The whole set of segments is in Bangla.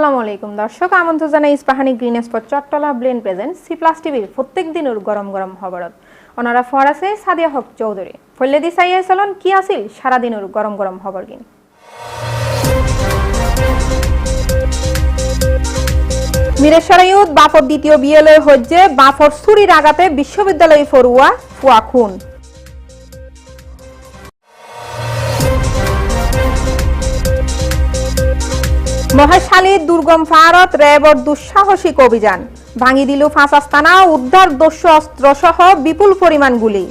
আসসালামু আলাইকুম। দর্শক, আমন্ত্রণ জানাই ইস্পাহানি গ্রিন স্পট চট্টলা ব্লেন প্রেজেন্ট সি প্লাস টিভির প্রত্যেক দিনের গরম গরম খবরত। ওনারা ফর আছে সাদিয়া হক চৌধুরী। ফল্লে দি সাইয়া চলন কি আছিল? সারাদিনের গরম গরম খবর কিন। মিরেশ্বরায়ুত বাফর দ্বিতীয় বিএলএ হজ্জে বাফর ছুরির আঘাতে বিশ্ববিদ্যালয় ফরুয়া ফুয়া খুন। মহেশালীর দুর্গম ফারত র্যাবর দুঃসাহসিক অভিযান। ভাঙি দিল ফাঁস আস্তানা উদ্ধার দস্যু অস্ত্র সহ বিপুল পরিমাণ গুলি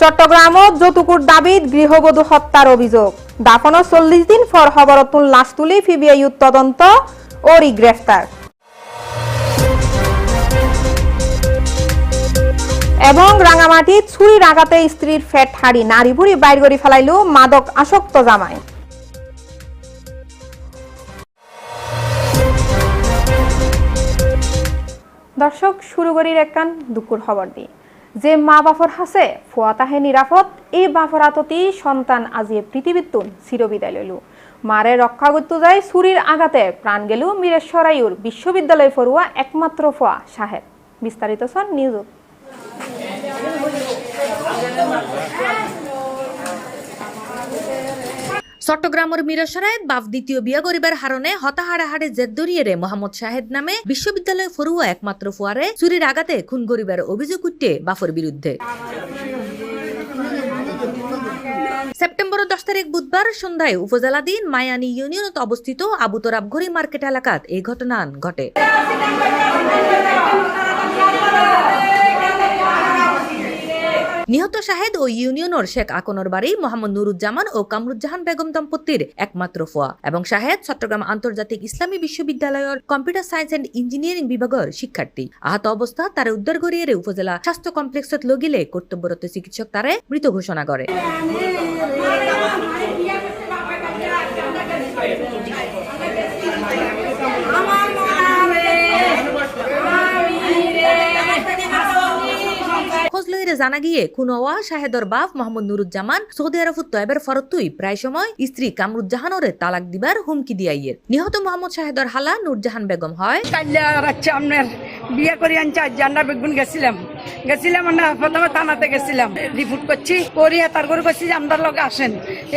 চট্টগ্রামত যতুকুর দাবিত গৃহবধূ হত্যার অভিযোগ। দাফন চল্লিশ দিন পর খবরতুল লাশ তুলি ফিবিআই তদন্ত, ওরই গ্রেফতার। এবং রাঙামাটিত ছুরির আঘাতে স্ত্রীর ফেট হাড়ি নারী ভুড়ি বাইর করে ফেলাইল মাদক আসক্ত জামাই। দর্শক, শুরু করি একখান দুঃখর খবর দি। যে মা বাফর হাসে, ফুয়া তাহে নিরাপদ এই বাফর আততি সন্তান আজিয়ে পৃথিবীতুন চিরবিদায় লইল। মারে রক্ষা করতে যায় ছুরির আঘাতে, প্রাণ গেল মিরেশ্বরাইউর বিশ্ববিদ্যালয় ফরুয়া একমাত্র ফুয়া সাহেব বিস্তারিত সন নিউজ চট্টগ্রামের মিরসরায়ত বাপ দ্বিতীয় বিয়া করিবার হারণে হতাহারা হাড়ে জেদ দরিয়ে মোহাম্মদ শাহেদ নামে বিশ্ববিদ্যালয় ফরুয়া একমাত্র ফুয়ারে চুরির আঘাতে খুন করিবার অভিযোগ উঠে বাফর বিরুদ্ধে সেপ্টেম্বর দশ তারিখ বুধবার সন্ধ্যায় উপজেলাধীন মায়ানি ইউনিয়নত অবস্থিত আবুতরাব ঘড়ি মার্কেট এলাকাত এই ঘটনা ঘটে। নিহত শাহেদ ও ইউনিয়নের শেখ আকনর বাড়ি মোহাম্মদ নুরুজ্জামান ও কামরুজ্জাহান বেগম দম্পতির একমাত্র ফোয়া এবং শাহেদ চট্টগ্রাম আন্তর্জাতিক ইসলামী বিশ্ববিদ্যালয়ের কম্পিউটার সায়েন্স এন্ড ইঞ্জিনিয়ারিং বিভাগের শিক্ষার্থী। আহত অবস্থা তার উদ্ধার করিয়ে উপজেলা স্বাস্থ্য কমপ্লেক্সত লগিলে কর্তব্যরত চিকিৎসক তারে মৃত ঘোষণা করে। খোঁজ লইরে জানা গিয়ে খুনওয়া শাহেদর বাপ মোহাম্মদ নুরুজ্জামান, সৌদি আরবত তয়েবের ফরতুই প্রায় সময় স্ত্রী কামরুজ্জাহানরে তালাক দিবার হুমকি দিয়াইয়ের। নিহত মোহাম্মদ শাহেদর হালা নুরজাহান বেগম হয়। আপনার বিয়ে করে আনছে আজ বেগুন গেছিলাম। গেছিলাম না প্রথমে থানাতে গেছিলাম। রিপোর্ট করছি, করিয়া তারপরে করছি যে আমরা লগে আসেন।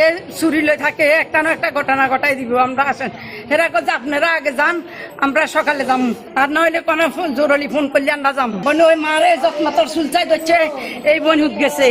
এ চুরি লই থাকে একটা না একটা ঘটনা ঘটাই দিব, আমরা আসেন। এরা করছে আপনারা আগে যান, আমরা সকালে যাম। আর নইলে কোনো জরুরি ফোন করলে আমরা যাম। বনে, ওই মারে যত্ন তোর চুলচাই ধরছে, এই বনুত গেছে,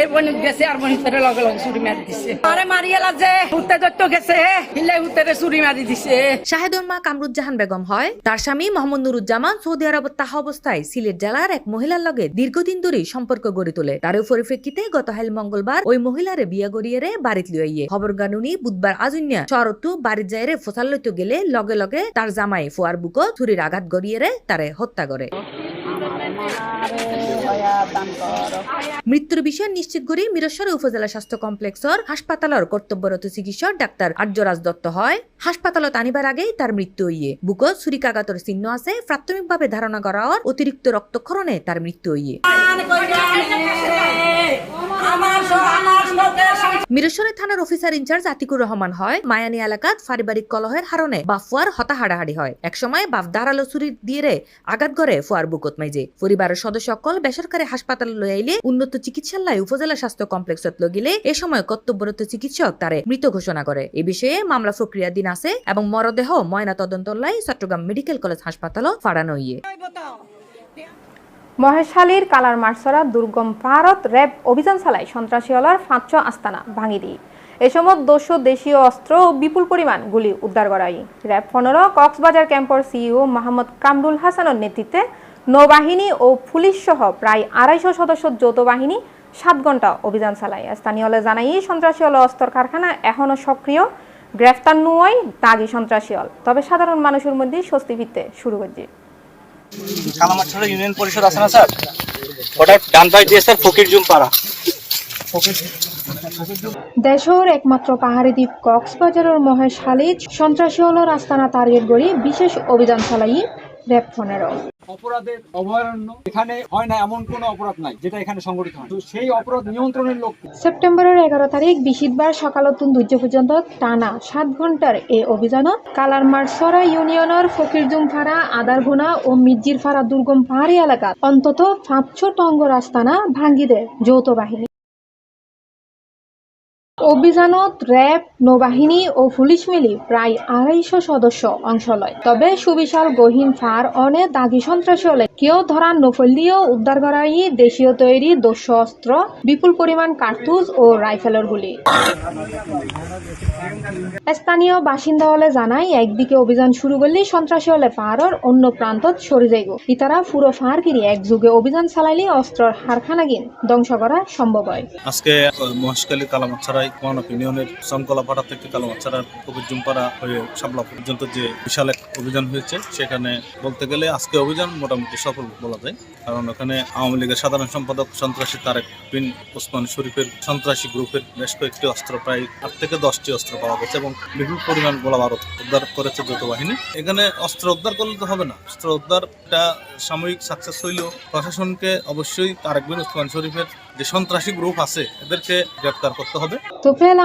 এই বনুত গেছে, আর বনুতের লগে লগে চুরি মারি দিছে। আরে মারিয়েলা যে উঠতে ধরতে গেছে, হিলে উঠতে চুরি মারি দিছে। শাহেদর মা কামরুজ্জাহান বেগম হয়। তার স্বামী মোহাম্মদ নুরুজ্জামান সৌদি আরবত তাহা অবস্থায় সিলেট জেলার এক মহিলার লগে দীর্ঘদিন ধরে সম্পর্ক গড়ে তোলে। তার পরিপ্রেক্ষিতে গত হাইল মঙ্গলবার ওই মহিলারে বিয়া গড়িয়ে রে বাড়িত লইয়ে খবর গানুনি বুধবার আজুনিয়া শরতু বাড়িত যাই রে ফসাল লইতে গেলে লগে লগে তার জামাই ফুয়ার বুকো ছুরির আঘাত গড়িয়ে রে তারে হত্যা করে। মৃত্যুর বিষয় নিশ্চিত করে মিরসর উপজেলা স্বাস্থ্য কমপ্লেক্সর হাসপাতালের কর্তব্যরত চিকিৎসক ডাক্তার আর্যরাজ দত্ত হয় হাসপাতালত আনিবার আগেই তার মৃত্যু হইয়ে। বুকত ছুরিকাঘাতর চিহ্ন আছে প্রাথমিকভাবে ধারণা করা হয় অতিরিক্ত রক্তক্ষরণে তার মৃত্যু হইয়ে। মিরেশ্বরের থানার অফিসার ইনচার্জ আতিকুর রহমান হয় মায়ানি এলাকাত পারিবারিক কলহের হারণে বাফুয়ার হতা হাড়াহাড়ি হয়। একসময় বাপ দাঁড়াল ছুরি দিয়ে রে আঘাত করে ফুয়ার বুকত মাইজে পরিবারের সদস্য সকল বেসরকারি হাসপাতালে লই আইলে উন্নত চিকিৎসার লাই উপজেলা স্বাস্থ্য কমপ্লেক্সত লগিলে এ সময় কর্তব্যরত চিকিৎসক তারে মৃত ঘোষণা করে। এ বিষয়ে মামলা প্রক্রিয়াধীন আছে এবং মরদেহ ময়না তদন্ত লাই চট্টগ্রাম মেডিকেল কলেজ হাসপাতালও ফাড়ানো ইয়ে। মহেশালীর কালার মার্সরা দুর্গম ভারত র্যাব অভিযান চালায় সন্ত্রাসী হলার পাঁচশো আস্তানা ভাঙি দিই এ সময় দস্যু দেশীয় অস্ত্র ও বিপুল পরিমাণ গুলি উদ্ধার করাই র্যাব পনেরো, কক্সবাজার ক্যাম্পর সিইও মোহাম্মদ কামরুল হাসানের নেতৃত্বে নৌবাহিনী ও পুলিশ সহ প্রায় আড়াইশো সদস্য যৌথ বাহিনী সাত ঘণ্টা অভিযান চালায়। স্থানীয়লে জানাই সন্ত্রাসী হল অস্ত্র কারখানা এখনও সক্রিয়। গ্রেফতার নুয়াই দাগি হল। তবে সাধারণ মানুষের মধ্যে স্বস্তি ফিরতে শুরু করছে। কালামাছড়া ইউনিয়ন পরিষদ আছে না, স্যার? ওটা ডান পাশ দিয়ে, স্যার দেশের একমাত্র পাহাড়ি দ্বীপ কক্সবাজারের মহেশ হালিজ সন্ত্রাসী হল রাস্তানা টার্গেট গড়ি, বিশেষ অভিযান চালাই র্যাব পনেরো অপরাধের অভয়ারণ্য এখানে হয় না এমন কোনো অপরাধ নাই যেটা এখানে সংগঠিত হয়। তো সেই অপরাধ নিয়ন্ত্রণের লক্ষ্যে। সেপ্টেম্বরের এগারো তারিখ বৃহস্পতিবার সকালতুন দুর্য পর্যন্ত টানা সাত ঘণ্টার এই অভিযানত কালারমারসরা ইউনিয়নের ফকিরজুমপাড়া আদারগুনা ও মির্জিরপাড়া দুর্গম পাহাড়ি এলাকাত অন্তত পাঁচশো টঙ্গ রাস্তানা ভাঙ্গি দেয় যৌথ বাহিনী। অভিযানত র্যাব, নৌবাহিনী ও পুলিশ মিলি প্রায় আড়াইশো সদস্য অংশ লয়। তবে সুবিশাল গহীন ফার অনে দাগি সন্ত্রাসী হলে কেউ ধরা নফলিও উদ্ধার করাই দেশীয় তৈরি দস্য অস্ত্র বিপুল পরিমাণ কার্তুজ ও রাইফেলের গুলি। স্থানীয় বাসিন্দা হলে জানায়, একদিকে অভিযান শুরু করলে সন্ত্রাসী হলে পাহাড়ের অন্য প্রান্তত সরে যাইব। ইতারা পুরো ফার গিরি একযুগে অভিযান চালাইলে অস্ত্রর হারখানা গিন ধ্বংস করা সম্ভব হয়। আজকে মহেশখালী কালামাছাড়াই কোয়ান ইউনিয়নের সংকলাপাড়া থেকে কালামাছাড়ার কবির জুমপাড়া হয়ে সাবলা পর্যন্ত যে বিশাল এক অভিযান হয়েছে, সেখানে বলতে গেলে আজকে অভিযান মোটামুটি সফল বলা যায়। কারণ ওখানে আওয়ামী লীগের সাধারণ সম্পাদক সন্ত্রাসী তারেক বিন ওসমান শরীফের সন্ত্রাসী গ্রুপের বেশ কয়েকটি অস্ত্র প্রায় আট থেকে দশটি অস্ত্র পাওয়া গেছে এবং বিপুল পরিমাণ গোলা বারুদ উদ্ধার করেছে যৌথ বাহিনী এখানে অস্ত্র উদ্ধার করলে তো হবে না। অস্ত্র উদ্ধারটা সাময়িক সাকসেস হইলেও প্রশাসনকে অবশ্যই তারেক বিন ওসমান শরীফের যে সন্ত্রাসী গ্রুপ আছে এদেরকে গ্রেপ্তার করতে হবে। তোফেল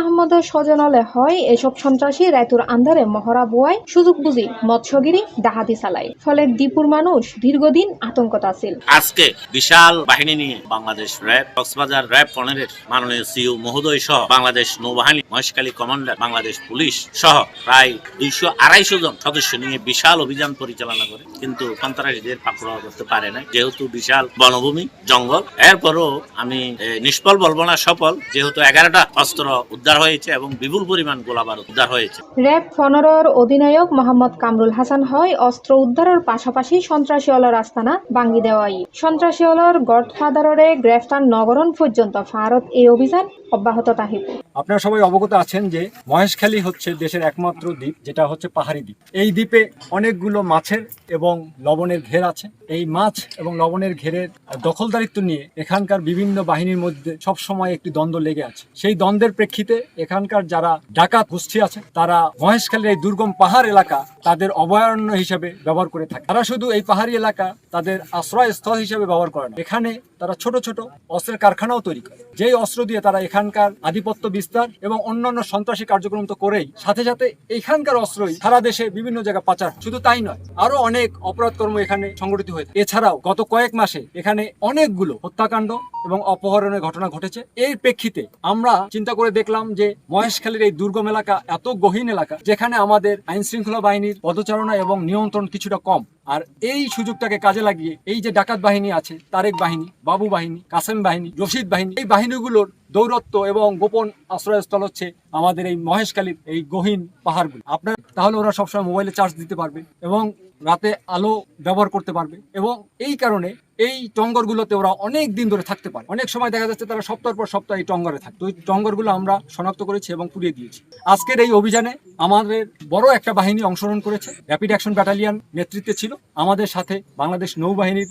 স্বজনলে হয় এসব সন্ত্রাসী রায়তুর আন্ধারে মহড়া বুয়ায় সুযোগ বুঝি মৎস্যগিরি ডাহাতি চালায়। ফলে দীপুর মানুষ দীর্ঘদিন আতঙ্কত আছিল আজকে বিশাল বাহিনী নিয়ে বাংলাদেশ র্যাব কক্সবাজার র্যাব পনেরের মাননীয় সিইও মহোদয় সহ বাংলাদেশ নৌবাহিনী, মহেশখালী কমান্ডার, বাংলাদেশ পুলিশ সহ প্রায় দুইশো আড়াইশো জন সদস্য নিয়ে বিশাল অভিযান পরিচালনা করে। কিন্তু সন্ত্রাসীদের পাকড়াও করতে পারে না যেহেতু বিশাল বনভূমি, জঙ্গল, এরপরও আমি নিষ্ফল বলব না, সফল। যেহেতু এগারোটা অস্ত্র উদ্ধার হয়েছে এবং বিপুল পরিমাণ গোলাবার উদ্ধার হয়েছে। র্যাব পনেরোর অধিনায়ক মোহাম্মদ কামরুল হাসান হয় অস্ত্র উদ্ধারের পাশাপাশি সন্ত্রাসী অলর আস্তানা ভাঙ্গি দেওয়াই। সন্ত্রাসী অলর গডফাদাররে গ্রেফতার নগরণ পর্যন্ত ভারত এই অভিযান অব্যাহত থাকিব। আপনারা সবাই অবগত আছেন যে মহেশখালী হচ্ছে দেশের একমাত্র দ্বীপ, যেটা হচ্ছে পাহাড়ি দ্বীপ। এই দ্বীপে অনেকগুলো মাছের এবং লবণের ঘের আছে। এই মাছ এবং লবণের ঘেরের দখলদারিত্ব নিয়ে এখানকার বিভিন্ন বাহিনীর মধ্যে সব সময় একটি দ্বন্দ্ব লেগে আছে। সেই দ্বন্দ্বের প্রেক্ষিতে এখানকার যারা ডাকাত গোষ্ঠী আছে, তারা মহেশখালীর এই দুর্গম পাহাড় এলাকা তাদের অভয়ারণ্য হিসেবে ব্যবহার করে থাকে। তারা শুধু এই পাহাড়ি এলাকা তাদের আশ্রয়স্থল হিসেবে ব্যবহার করে না। এখানে তারা ছোট ছোট অস্ত্রের কারখানাও তৈরি করে। যেই অস্ত্র দিয়ে তারা এখানকার আধিপত্য বিস্তার এবং অন্যান্য সন্ত্রাসী কার্যক্রম তো করেই। সাথে সাথে এইখানকার অস্ত্রই সারা দেশে বিভিন্ন জায়গায় পাচার। শুধু তাই নয়, আরও অনেক অপরাধ কর্ম এখানে সংগঠিত হয়েছে। এছাড়াও গত কয়েক মাসে এখানে অনেকগুলো হত্যাকাণ্ড এবং অপহরণের ঘটনা ঘটেছে। এর প্রেক্ষিতে আমরা চিন্তা করে দেখলাম যে মহেশখালীর এই দুর্গম এলাকা এত গহীন এলাকা, যেখানে আমাদের আইন শৃঙ্খলা বাহিনীর পদচারণা এবং নিয়ন্ত্রণ কিছুটা কম। আর এই সুযোগটাকে কাজে লাগিয়ে এই যে ডাকাত বাহিনী আছে, তারেক বাহিনী, বাবু বাহিনী, কাসেম বাহিনী রশিদ বাহিনী, এই বাহিনীগুলোর দৌরত্ব এবং গোপন আশ্রয়স্থল হচ্ছে আমাদের এই মহেশখালীর এই গহীন পাহাড়গুলো। আপনার, তাহলে ওরা সবসময় মোবাইলে চার্জ দিতে পারবে এবং রাতে আলো ব্যবহার করতে পারবে এবং এই কারণে এই টঙ্গরগুলোতে ওরা অনেক দিন ধরে থাকতে পারে। অনেক সময় দেখা যাচ্ছে তারা সপ্তাহ পর সপ্তাহ এই টঙ্গরে থাকে। তো এই টঙ্গরগুলো আমরা শনাক্ত করেছি এবং পুড়িয়ে দিয়েছি। আজকের এই অভিযানে আমাদের বড় একটা বাহিনী অংশগ্রহণ করেছে। র্যাপিড অ্যাকশন ব্যাটালিয়ান নেতৃত্বে ছিল। আমাদের সাথে বাংলাদেশ নৌবাহিনীর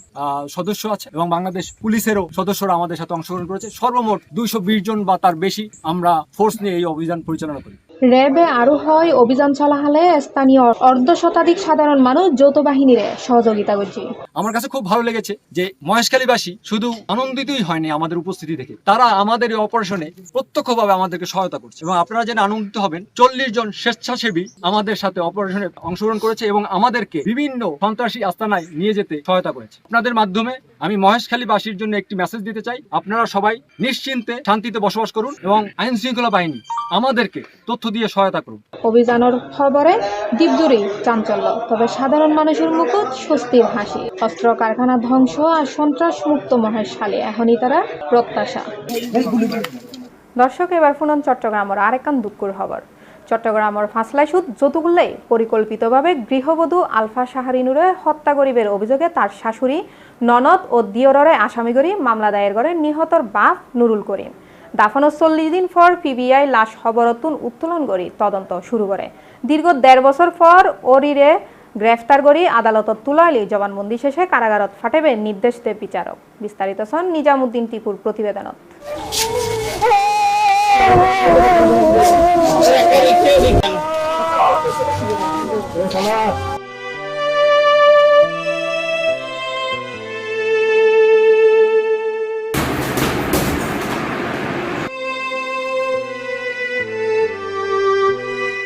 সদস্য আছে এবং বাংলাদেশ পুলিশেরও সদস্যরা আমাদের সাথে অংশগ্রহণ করেছে। সর্বমোট দুইশো বিশ জন বা তার বেশি আমরা ফোর্স নিয়ে এই অভিযান পরিচালনা করি। র্যাবে আরও হয় অভিযান চলাহালে স্থানীয় অর্ধ শতাধিক সাধারণ মানুষ যৌথ বাহিনীর সহযোগিতা করছে। আমার কাছে খুব ভালো লেগেছে যে মহেশখালীবাসী শুধু আনন্দিতই হয়নি আমাদের উপস্থিতি দেখে। তারা আমাদের এই অপারেশনে প্রত্যক্ষভাবে আমাদেরকে সহায়তা করছে এবং আপনারা জেনে আনন্দিত হবেন, চল্লিশ জন স্বেচ্ছাসেবী আমাদের সাথে অপারেশনে অংশগ্রহণ করেছে এবং আমাদেরকে বিভিন্ন সন্ত্রাসী আস্তানায় নিয়ে যেতে সহায়তা করেছে। আপনাদের মাধ্যমে আমি মহেশখালীবাসীর জন্য একটি মেসেজ দিতে চাই। আপনারা সবাই নিশ্চিন্তে শান্তিতে বসবাস করুন এবং আইন শৃঙ্খলা বাহিনী আমাদেরকে তথ্য দিয়ে সহায়তা করুন। অভিযানের খবরে দ্বীপজুড়ি চাঞ্চল্য, তবে সাধারণ মানুষের মুখত স্বস্তির হাসি। অস্ত্র কারখানা ধ্বংস আর সন্ত্রাস মুক্ত মহেশখালী এখনই তারা প্রত্যাশা। দর্শক, এবার শুনুন চট্টগ্রামের আরেকান দুঃখর খবর। চট্টগ্রামের ফাঁসলাই সুদ যতুগুল্লে পরিকল্পিতভাবে গৃহবধূ আলফা শাহারিনুরে হত্যা করিবের অভিযোগে তার শাশুড়ি, ননদ ও দিয়ররে আসামি করি মামলা দায়ের করে নিহতর বাপ নুরুল করিম। দাফানোর চল্লিশ দিন পর পিবিআই লাশ খবরতুন উত্তোলন করি তদন্ত শুরু করে দীর্ঘ দেড় বছর পর অরিরে গ্রেফতার করি আদালতত তুলাইলি জবানবন্দি শেষে কারাগারত ফাটেবে নির্দেশ দেব বিচারক বিস্তারিত সন নিজামুদ্দিন টিপুর প্রতিবেদনত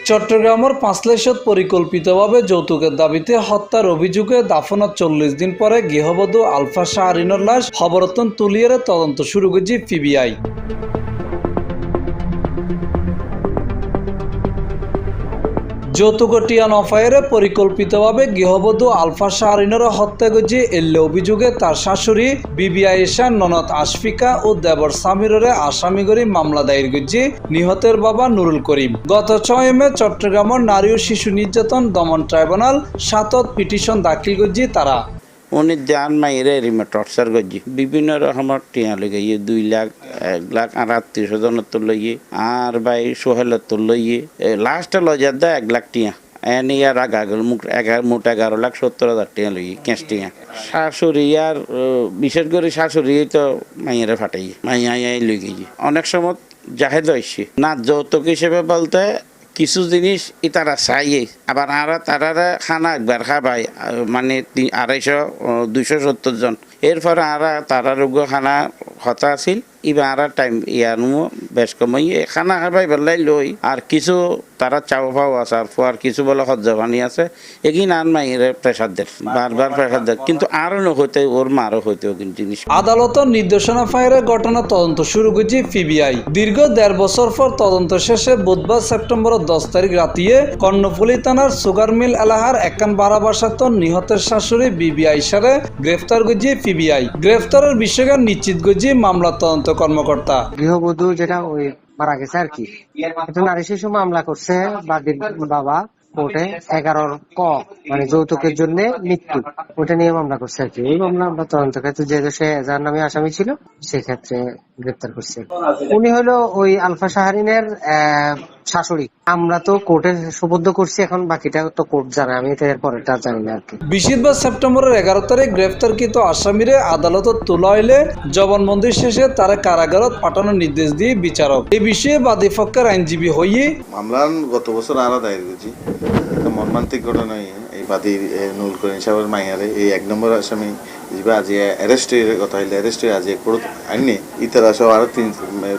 চট্টগ্রামের পাঁচলেশ্বর পরিকল্পিতভাবে যৌতুকের দাবিতে হত্যার অভিযোগে দাফনার চল্লিশ দিন পরে গৃহবধূ আলফা শাহ শাহরিনের লাশ খবরতন তুলিয়ারে তদন্ত শুরু করেছে পিবিআই। যৌতুকটিয়া অফায়ারে পরিকল্পিতভাবে গৃহবধূ আলফা শাহরিনের হত্যা করেছে এল্লে অভিযোগে তার শাশুড়ি বিবি আয়েশা, ননদ আশফিকা ও দেবর সামিররে আসামি করে মামলা দায়ের করেছে নিহতের বাবা নুরুল করিম। গত ছয় মে চট্টগ্রামের নারী ও শিশু নির্যাতন দমন ট্রাইব্যুনাল সাতত পিটিশন দাখিল করেছে তারা। উনি জান মাইরে রিমে টর্চার করছি। বিভিন্ন রকমের টিয়া লগে ইয়ে দুই লাখ, এক লাখ, আর আত্মীয় স্বজনের তো লইয়ে, আর ভাই সোহেলের তো লইয়ে লাস্টে লজার দা এক লাখ টিয়া। এন ইয়ার আগা গেল মুখ, এগারো, মোট এগারো লাখ সত্তর হাজার টিয়া লইয়ে, ক্যাশ টিয়া। শাশুড়ি আর বিশেষ করে শাশুড়ি তো মাইয়ারে ফাটাই মাইয়া লই গেছি। অনেক সময় জাহেদ হয়েছে না যৌতুক হিসেবে বলতে কিছু জিনিস তারা চাইয়ে। আবার আরা তারা খানা একবার খাবাই মানে আড়াইশো দুইশো সত্তর জন। এরপরে আরা তারা রোগ খানা হতা আছিল। আরা বেশ খানা খাবাই বেলাই লই আর কিছু তারা চাও পাও আছে, আর ফুয়ার কিছু বলে সহ্য পানি আছে, এগিন দেয় বারবার কিন্তু আরও নহইতে ওর মারও জিনিস আদালতের নির্দেশনা ফায়ারে ঘটনা তদন্ত শুরু করেছে পিবিআই দীর্ঘ দেড় বছর পর তদন্ত শেষে বুধবার সেপ্টেম্বরের দশ তারিখ রাতিয়ে কর্ণফুলি থানার সুগার মিল এলাহার একান বারা বাসাত নিহতের শাশুড়ি বিবি আইসারে গ্রেফতার করেছে পিবিআই গ্রেফতারের বিষয়কে নিশ্চিত করেছে মামলা তদন্ত কর্মকর্তা। গৃহবধূ যেটা ওই মারা গেছে আর কি। নারী শিশু মামলা করছে বাদীর বাবা কোর্টে এগারোর ক মানে যৌতুকের জন্য মৃত্যু। ওটা নিয়ে মামলা করছে আর কি। ওই মামলা আমরা তদন্ত ক্ষেত্রে যেহেতু সে যার নামে আসামি ছিল, সেক্ষেত্রে গ্রেপ্তার করছে। উনি হলো ওই আলফা শাহরিনের শাশুড়ি। আমরা তো কোর্টে সুবদ্ধ করছি এখন বাকিটা তো কোর্ট জানে। আমি তো এর জানি না আর কি। বিশিরবার সেপ্টেম্বরের এগারো তারিখ গ্রেফতারকৃত আসামিরে আদালতত তোলা হইলে জবানবন্দি শেষে তারা কারাগারত পাঠানোর নির্দেশ দিয়ে বিচারক। এই বিষয়ে বাদী পক্ষের আইনজীবী হইয়ে মামলা গত বছর আরও দায়ের করছি। মর্মান্তিক ঘটনা ইয়ে, এই বাদী নুল করিম সাহেবের মাইয়ারে এই এক নম্বর আসামি যিবা আজি হয়ে কথা হইলে হয়ে আজি কোর্ট আইনে ইতারা সহ আরও তিন,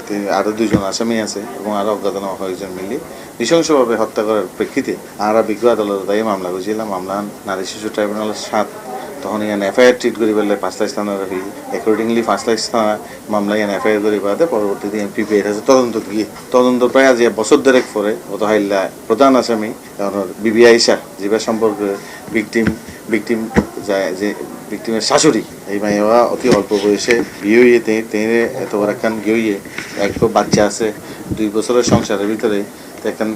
তিন- আরও দুজন আসামি আছে এবং আরও অজ্ঞাতনামা কয়েকজন মিলে নৃশংসভাবে হত্যা করার প্রেক্ষিতে আমরা বিজ্ঞ আদালত দায়ী মামলা করেছিলাম। মামলা নারী শিশু ট্রাইব্যুনালের সাত। তখন ইয়ান এফআইআর ট্রিট করি পেলে পাঁচ পাঁচটা স্থানের রাখি অ্যাকর্ডিংলি পাঁচটা স্থান মামলা ইয়ান এফআইআর করি পাতে পরবর্তীতে এমপি পেয়ে আছে। তদন্ত গিয়ে তদন্ত প্রায় আজি বছর দেড়েক পরে গত হাইল্লা প্রধান আসামি ওনার বিবি আইসা যেবা সম্পর্কে ভিকটিম ভিকটিম যে ভিকটিমের শাশুড়ি। এই মাইয়া অতি অল্প বয়সে বিয়ে হইয়ে তেনে এত বড় একখান বিয়ে হইয়ে এক বাচ্চা আছে দুই বছরের সংসারের ভিতরে একখান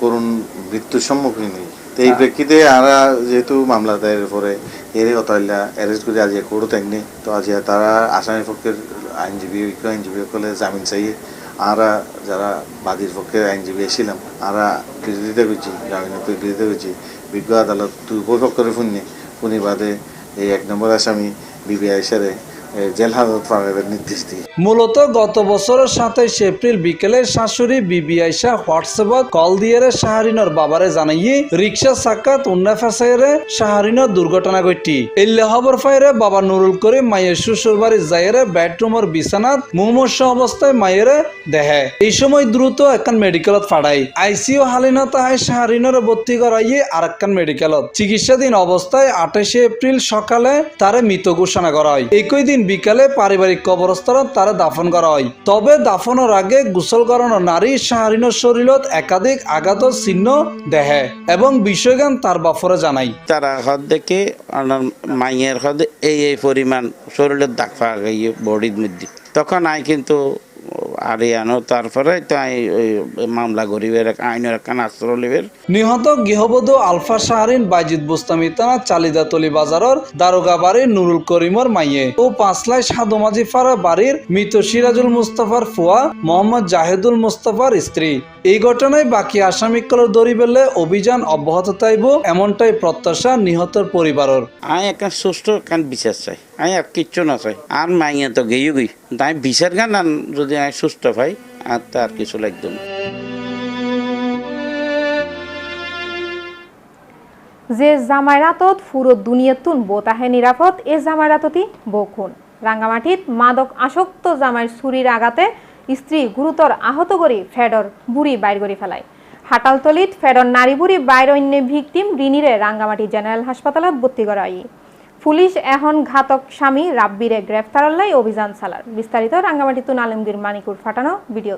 করুণ মৃত্যুর সম্মুখীন হই। তো এই প্রেক্ষিতে আমরা যেহেতু মামলা দায়ের পরে এর অতাইলা অ্যারেস্ট করে আজ কোর্ট থাকনি তো আজ তারা আসামি পক্ষের আইনজীবী বিজ্ঞ আইনজীবী সকলে জামিন চাইয়ে আমরা যারা বাদীর পক্ষে আইনজীবী এসেছিলাম আমরা বিরোধিতা করছি জামিনের বিরোধিতা করছি। বিজ্ঞ আদালত দুই পক্ষের শুনি বাদে এই এক নম্বর আসামি বিবি আইসারে এ, জেল হাজত পাঠাবার নির্দেশ মূলত গত বছরের সাতাইশ এপ্রিল বিকেলে শাশুড়ি বিবি আইসা কল দিয়ে বাবারে জানাইয়ে রিক্সা সাক্ষাৎ উন্না ফেসাইরে দুর্ঘটনা ঘটি। ফাইরে বাবা নুরুল মায়ের শ্বশুর বেডরুমের বিছানাত মুমূর্ষ অবস্থায় দেহে। এই সময় দ্রুত একখান মেডিকেলত ফাড়াই আইসিইউ হালিনত আই শাহরিনর ভর্তি করাইয়ে আর একখান মেডিকেলত। চিকিৎসাধীন অবস্থায় আঠাশে এপ্রিল সকালে তারে মৃত ঘোষণা করা হয় একই দিন বিকালে পারিবারিক কবরস্থানে তার দাফন করা হয়। তবে দাফনের আগে গোসল করানো নারী শাহরিনের শরীরত একাধিক আঘাত চিহ্ন দেহে এবং বিষয়জ্ঞান তার বাফরে জানাই তারা হদ দেখে মাইয়ের হদ এই এই পরিমাণ শরীরের দাগ পাওয়া বডির মধ্যে। তখন আই কিন্তু আরিয়ানো তারপরে তো মামলা গরিবের আইনের একখান আশ্রয় লিবের। নিহত গৃহবধূ আলফা শাহরিন বাইজিদ বুস্তামি থানা চালিদাতলি বাজারের দারোগা বাড়ির নুরুল করিমর মাইয়ে ও পাঁচলাই সাদুমাজি ফারা বাড়ির মৃত সিরাজুল মুস্তাফার ফুয়া মোহাম্মদ জাহেদুল মুস্তাফার স্ত্রী। এই ঘটনায় বাকি আসামিকলের দড়ি বেলে অভিযান অব্যাহত থাইব এমনটাই প্রত্যাশা নিহতের পরিবারের। আই একটা সুস্থ কান বিচার চাই। আই আর কিচ্ছু না চাই আর মাইয়া তো গেই গই তাই বিচার গান আন যদি আই সুস্থ পাই আর তার কিছু লাগতো না। যে জামাইরাতত ফুরো দুনিয়াতুন বোতাহে নিরাপদ এ জামাইরাততি বকুন। রাঙ্গামাটিত মাদক আসক্ত জামাইর ছুরির আঘাতে স্ত্রী গুরুতর আহত করি ফেডর বুড়ি বাইর করে ফেলায় হাটালতলিত ফেরন নারীবুড়ি বাইর অন্য ভিকটিম রিনিরে রাঙ্গামাটি জেনারেল হাসপাতালত ভর্তি করা হয় পুলিশ এখন ঘাতক স্বামী রাব্বিরে গ্রেফতারল্লাই অভিযান চালার। বিস্তারিত রাঙ্গামাটি তুন আলমগীর মানিকুর ফাটানো ভিডিও।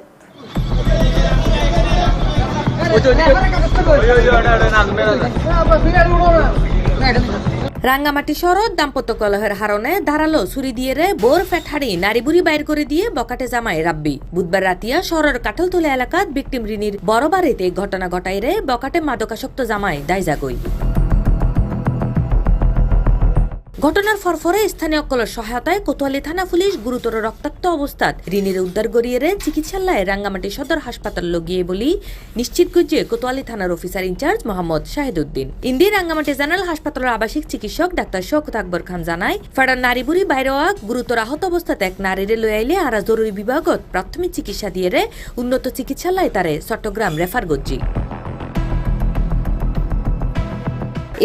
রাঙ্গামাটি শহরত দাম্পত্য কলহের হারণে ধারালো ছুরি দিয়ে রে বোর ফেঠাড়ি নারী বুড়ি বাইর করে দিয়ে বকাটে জামাই রাব্বি। বুধবার রাতিয়া শহরের কাঠলতলা এলাকাত বিক্টিম রিনির বড় বাড়িতে ঘটনা ঘটাই রে বকাটে মাদকাসক্ত জামাই দায়জাগই। ঘটনার ফরফরে স্থানীয় অকলের সহায়তায় কোতোয়ালি থানা পুলিশ গুরুতর রক্তাক্ত অবস্থাত। রিনির উদ্ধার রে চিকিৎসালয়ে রাঙ্গামাটি সদর হাসপাতাল লগিয়ে বলি নিশ্চিত করছে কোতোয়ালি থানার officer in charge Mohammad Shahiduddin. ইন্দি Rangamati general হাসপাতালের আবাসিক চিকিৎসক ডাক্তার শওকত আকবর খান জানায়, ফেডার নারী বুড়ি বাইরে গুরুতর আহত অবস্থাতে এক নারীরে লই আইলে আরা জরুরি বিভাগত প্রাথমিক চিকিৎসা দিয়ে উন্নত চিকিৎসালয়ে তারে চট্টগ্রাম রেফার গজ্জি।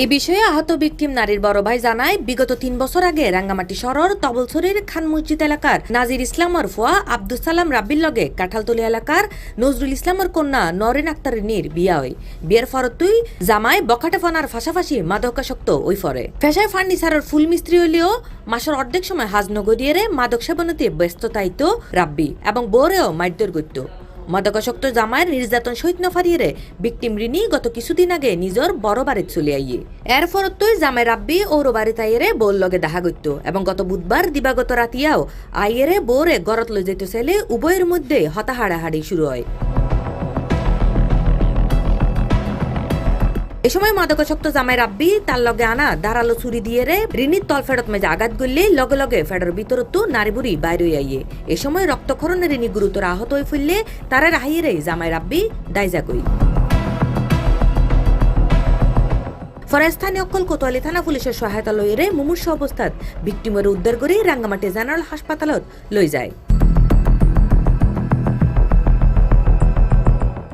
এই বিষয়ে আহত ভিকটিম নারীর বড় ভাই জানায়, বিগত তিন বছর আগে রাঙ্গামাটি শহর তবলছড়ির খান মসজিদ এলাকার নাজির ইসলামর ফুয়া আব্দুল সালাম রাব্বির লগে কাঁঠালতলি এলাকার নজরুল ইসলামের কন্যা নরেন আক্তার নির বিয়া হয়। বিয়ের ফরতুই জামাই বখাটে ফনার ফাঁসাফাঁসি মাদকাসক্ত ওই ফরে। ফেসায় ফার্নিচারের ফুল মিস্ত্রি হইলেও মাসের অর্ধেক সময় হাজ নগদিয়ে মাদক সেবনতে ব্যস্ত তাইত রাব্বি এবং বোরেও মাইদ্যর গত্য মাদকাসক্ত জামায়ের নির্যাতন সহিত নফারিয়ে বিক্টিম রিনি গত কিছুদিন আগে নিজর বড় বাড়িত চলে আইয়ে এর ফরতই জামাই রাব্বি ওর বাড়ি আইয়েরে বোর লগে দেখা গত্য এবং গত বুধবার দিবাগত রাতিয়াও আইয়েরে বোরে গরত লই যেতে চাইলে উভয়ের মধ্যে হতাহাড়াহাড়ি শুরু হয়। এ সময় মাদকাসক্ত জামাই রাব্বি তার লগে আনা দাঁড়াল ছুরি দিয়ে রে রিনির তল ফেরত মেজে আঘাত করলে লগে লগে ফেডার ভিতরত নারী বুড়ি বাইরে আইয়ে। এ সময় রক্তক্ষরণে রিনি গুরুতর আহত হয়ে ফুললে তারা রাহিয়ে রে জামাই রাব্বি দায়জা কই পরে স্থানীয় অকল কোতোয়ালি থানা পুলিশের সহায়তা লই রে মুমূর্ষ অবস্থাত ভিক্টিমের উদ্ধার করে রাঙ্গামাটি জেনারেল হাসপাতালত লই যায়।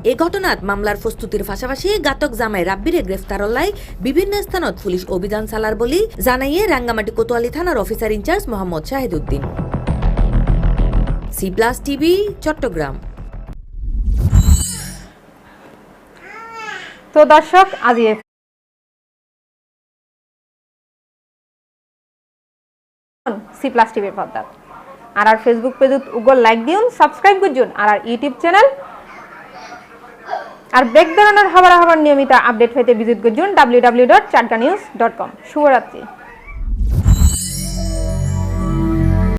এই ঘটনাত মামলার প্রস্তুতির পাশাপাশি ঘাতক জামাই রাব্বিরে গ্রেফতার হলাই বিভিন্ন স্থানত পুলিশ অভিযান চালার বলি জানাইয়ে রাঙ্গামাটি কোতোয়ালি থানার officer in charge Mohammad Shahiduddin C TV, Chattogram. তো দর্শক, আজ সি প্লাস টিভির পর্দা আর আর ফেসবুক পেজত উগল লাইক দিউন সাবস্ক্রাইব করুন আর আর ইউটিউব চ্যানেল আর ব্রেক ধরনের হবার নিয়মিত আপডেট হইতে ভিজিট করুন W W dot Chatga news dot com শুভরাত্রি।